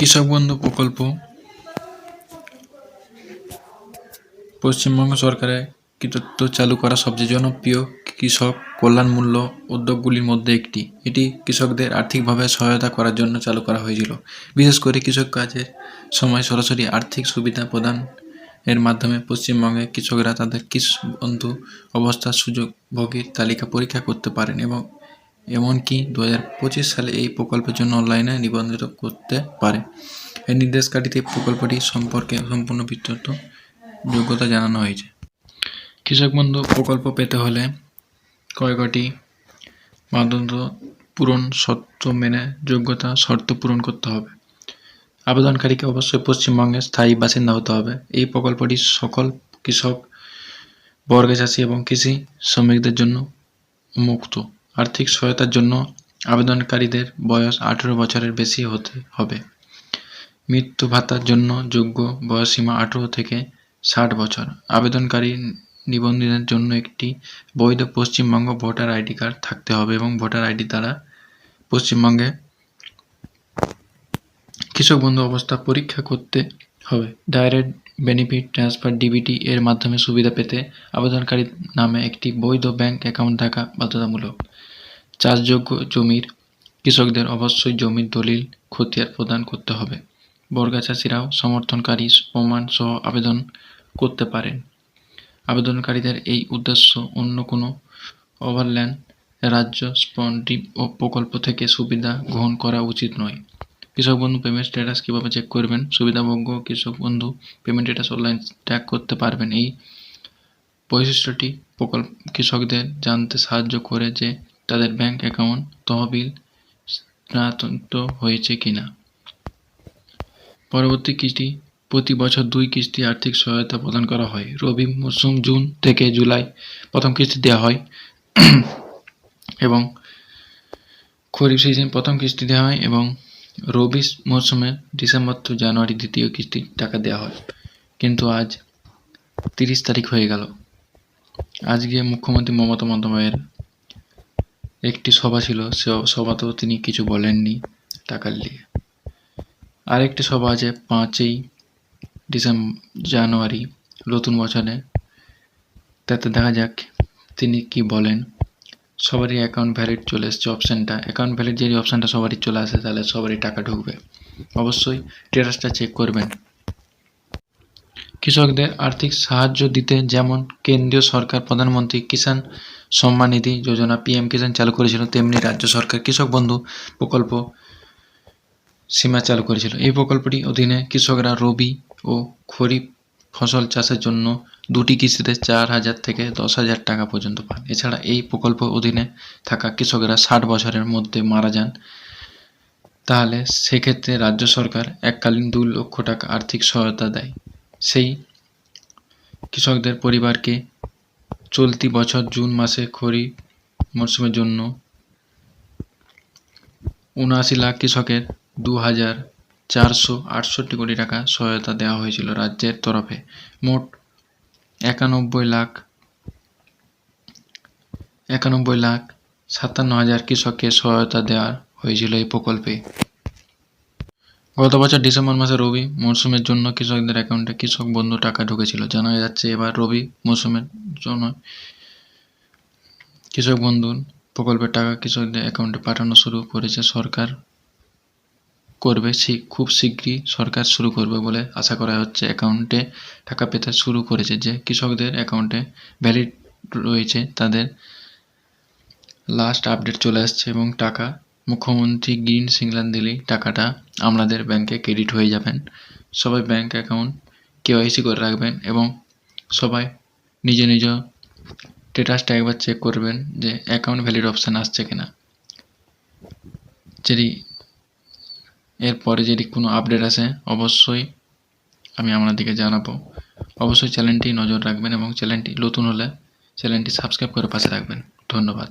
কৃষক বন্ধু প্রকল্প? পশ্চিমবঙ্গ সরকারের কৃতত্ব চালু করা সবচেয়ে জনপ্রিয় কৃষক কল্যাণমূল্য উদ্যোগগুলির মধ্যে একটি? এটি কৃষকদের আর্থিকভাবে সহায়তা করার জন্য চালু করা হয়েছিল। বিশেষ করে কৃষক কাজের সময় সরাসরি আর্থিক সুবিধা প্রদান এর মাধ্যমে পশ্চিমবঙ্গের কৃষকরা তাদের কৃষক বন্ধু অবস্থার সুযোগভোগীর তালিকা পরীক্ষা করতে পারেন এবং এমনকি দু হাজার পঁচিশ সালে এই প্রকল্পের জন্য অনলাইনে নিবন্ধিত করতে পারে। এই নির্দেশকারীতে প্রকল্পটি সম্পর্কে সম্পূর্ণ বিস্তৃত যোগ্যতা জানানো হয়েছে। কৃষক বন্ধু, প্রকল্প পেতে হলে কয়কটি মানদণ্ড পূরণ শর্ত মেনে যোগ্যতা শর্ত পূরণ করতে হবে। আবেদনকারীকে অবশ্যই পশ্চিমবঙ্গের স্থায়ী বাসিন্দা হতে হবে। এই প্রকল্পটি সকল কৃষক বর্গা চাষি এবং কৃষি শ্রমিকদের জন্য মুক্ত। আর্থিক সহায়তার জন্য আবেদনকারীদের বয়স আঠেরো বছরের বেশি হতে হবে। মৃত্যু ভাতার জন্য যোগ্য বয়সসীমা আঠেরো থেকে ষাট বছর। আবেদনকারী নিবন্ধনের জন্য একটি বৈধ পশ্চিমবঙ্গ ভোটার আইডি কার্ড থাকতে হবে এবং ভোটার আইডি দ্বারা পশ্চিমবঙ্গে কৃষক বন্ধু অবস্থা পরীক্ষা করতে হবে। ডাইরেক্ট বেনিফিট ট্রান্সফার ডিবিটি এর মাধ্যমে সুবিধা পেতে আবেদনকারীর নামে একটি বৈধ ব্যাংক অ্যাকাউন্ট থাকা বাধ্যতামূলক। চাষযোগ্য জমির কৃষকদের অবশ্যই জমির দলিল খতিয়ার প্রদান করতে হবে। বর্গা চাষিরাও সমর্থনকারী প্রমাণ সহ আবেদন করতে পারেন। আবেদনকারীদের এই উদ্দেশ্য অন্য কোনো ওভারল্যান্ড রাজ্য স্পন্ডিপ ও প্রকল্প থেকে সুবিধা গ্রহণ করা উচিত নয়। কৃষক বন্ধু পেমেন্ট স্ট্যাটাস কীভাবে চেক করবেন? সুবিধাভোগ্য কৃষক বন্ধু পেমেন্ট স্ট্যাটাস অনলাইন ট্র্যাক করতে পারবেন। এই বৈশিষ্ট্যটি প্রকল্প কৃষকদের জানতে সাহায্য করে যে তাদের ব্যাংক অ্যাকাউন্ট তহবিল স্থানান্তরিত হয়েছে কিনা? পরবর্তী কিস্তি, প্রতি বছর দুই কিস্তি আর্থিক সহায়তা প্রদান করা হয়। রবি মরশুম জুন থেকে জুলাই প্রথম কিস্তি দেওয়া হয়। এবং খরিফ সিজন প্রথম কিস্তি দেওয়া হয় এবং রবি মরশুমে ডিসেম্বর টু জানুয়ারি দ্বিতীয় কিস্তি টাকা দেওয়া হয়। কিন্তু আজ তিরিশ তারিখ হয়ে গেল। আজকে মুখ্যমন্ত্রী মমতা বন্দ্যোপাধ্যায়ের একটি সভা ছিল, সে সভাতেও তিনি কিছু বলেননি টাকার নিয়ে। আরেকটি সভা আছে পাঁচই ডিসেম্বর জানুয়ারি, নতুন বছরে। তাতে দেখা যাক তিনি কি বলেন। সবারই অ্যাকাউন্ট ভ্যালিড চলে এসছে অপশানটা অ্যাকাউন্ট ভ্যালিড যদি অপশানটা সবারই চলে আসে, তাহলে সবারই টাকা ঢুকবে। অবশ্যই স্ট্যাটাসটা চেক করবেন। কৃষকদের আর্থিক সাহায্য দিতে যেমন কেন্দ্রীয় সরকার, প্রধানমন্ত্রী কিষাণ সম্মান নিধি যোজনা, পিএম কিষাণ চালু করেছিল, তেমনি রাজ্য সরকার কৃষক বন্ধু প্রকল্প সীমা চালু করেছিল। এই প্রকল্পটি অধীনে কৃষকরা রবি ও খরিফ ফসল চাষের জন্য দুটি কিস্তিতে চার হাজার থেকে দশ হাজার টাকা পর্যন্ত পান। এছাড়া এই প্রকল্প অধীনে থাকা কৃষকেরা ষাট বছরের মধ্যে মারা যান। তাহলে সেক্ষেত্রে রাজ্য সরকার এককালীন দু লক্ষ টাকা আর্থিক সহায়তা দেয়। সেই কৃষকদের পরিবারকে চলতি বছর জুন মাসে খরিফ মরশুমের জন্য উনআশি লাখ কৃষকের দু হাজার চারশো আটষট্টি কোটি টাকা সহায়তা দেওয়া হয়েছিল রাজ্যের তরফে। মোট একানব্বই লাখ একানব্বই লাখ সাতান্ন হাজার কৃষককে সহায়তা দেওয়া হয়েছিল এই প্রকল্পে। গত বছর ডিসেম্বর মাসে রবি মরশুমের জন্য কৃষকদের অ্যাকাউন্টে কৃষক বন্ধু টাকা ঢুকেছিল। জানা যাচ্ছে এবার রবি মরশুমের জন্য কৃষক বন্ধুর প্রকল্পের টাকা কৃষকদের অ্যাকাউন্টে পাঠানো শুরু করেছে। সরকার করবে খুব শীঘ্রই সরকার শুরু করবে বলে আশা করা হচ্ছে। অ্যাকাউন্টে টাকা পেতে শুরু করেছে যে কৃষকদের অ্যাকাউন্টে ভ্যালিড রয়েছে, তাদের লাস্ট আপডেট চলে আসছে এবং টাকা মুখ্যমন্ত্রী গ্রিন সিগন্যাল দিলেই টাকাটা আপনাদের ব্যাংকে ক্রেডিট হয়ে যাবেন। সবাই ব্যাংক অ্যাকাউন্ট কেওয়াইসি করে রাখবেন এবং সবাই নিজ নিজ স্ট্যাটাসটা একবার চেক করবেন যে অ্যাকাউন্ট ভ্যালিড অপশান আসছে কিনা। যদি এরপরে যদি কোনো আপডেট আসে, অবশ্যই আমি আপনাদেরকে জানাব। অবশ্যই চ্যানেলটি নজর রাখবেন এবং চ্যানেলটি নতুন হলে চ্যানেলটি সাবস্ক্রাইব করে পাশে রাখবেন ধন্যবাদ।